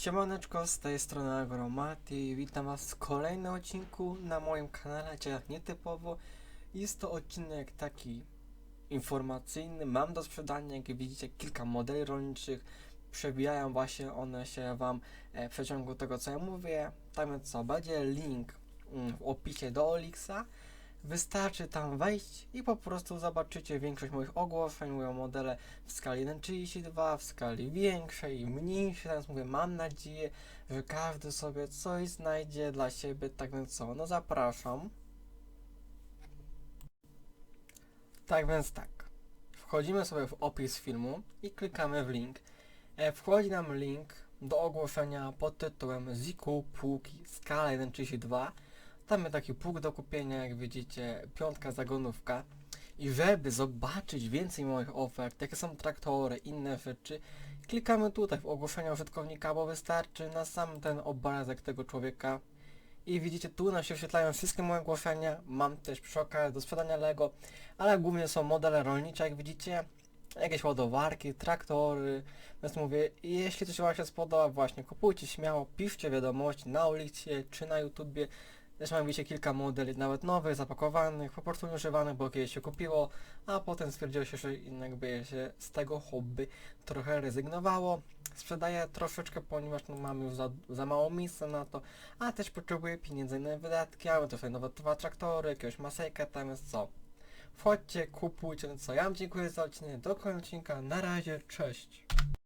Siemaneczko, z tej strony Agromati. Witam Was w kolejnym odcinku na moim kanale, jak nietypowo. Jest to odcinek taki informacyjny. Mam do sprzedania, jak widzicie, kilka modeli rolniczych. Przebijają właśnie one się Wam e, w przeciągu tego, co ja mówię. Tak więc co, będzie link mm, w opisie do Olixa. Wystarczy tam wejść i po prostu zobaczycie większość moich ogłoszeń, moje modele w skali 1.32, w skali większej i mniejszej. Teraz mówię, mam nadzieję, że każdy sobie coś znajdzie dla siebie. Tak więc co, no zapraszam. Tak więc tak. Wchodzimy sobie w opis filmu i klikamy w link. E, wchodzi nam link do ogłoszenia pod tytułem Ziku Płuki skala 1.32. Tam taki pług do kupienia, jak widzicie, piątka zagonówka. I żeby zobaczyć więcej moich ofert, jakie są traktory, inne rzeczy, klikamy tutaj w ogłoszenia użytkownika, bo wystarczy na sam ten obrazek tego człowieka. I widzicie, tu nam się wyświetlają wszystkie moje ogłoszenia. Mam też przy okazji do sprzedania Lego, ale głównie są modele rolnicze, jak widzicie. Jakieś ładowarki, traktory. Więc mówię, jeśli coś Wam się spodoba, właśnie kupujcie śmiało, piszcie wiadomości na ulicy czy na YouTubie. Też mam widzicie kilka modeli, nawet nowych, zapakowanych, po prostu używanych, bo kiedyś się kupiło, a potem stwierdziło się, że jakby się z tego hobby trochę rezygnowało. Sprzedaję troszeczkę, ponieważ no, mam już za, za mało miejsca na to, a też potrzebuję pieniędzy na wydatki, mamy tutaj nowe dwa traktory, jakiegoś masejka, tam jest co. Wchodźcie, kupujcie, no co. Ja wam dziękuję za odcinek, do końca odcinka, na razie, cześć.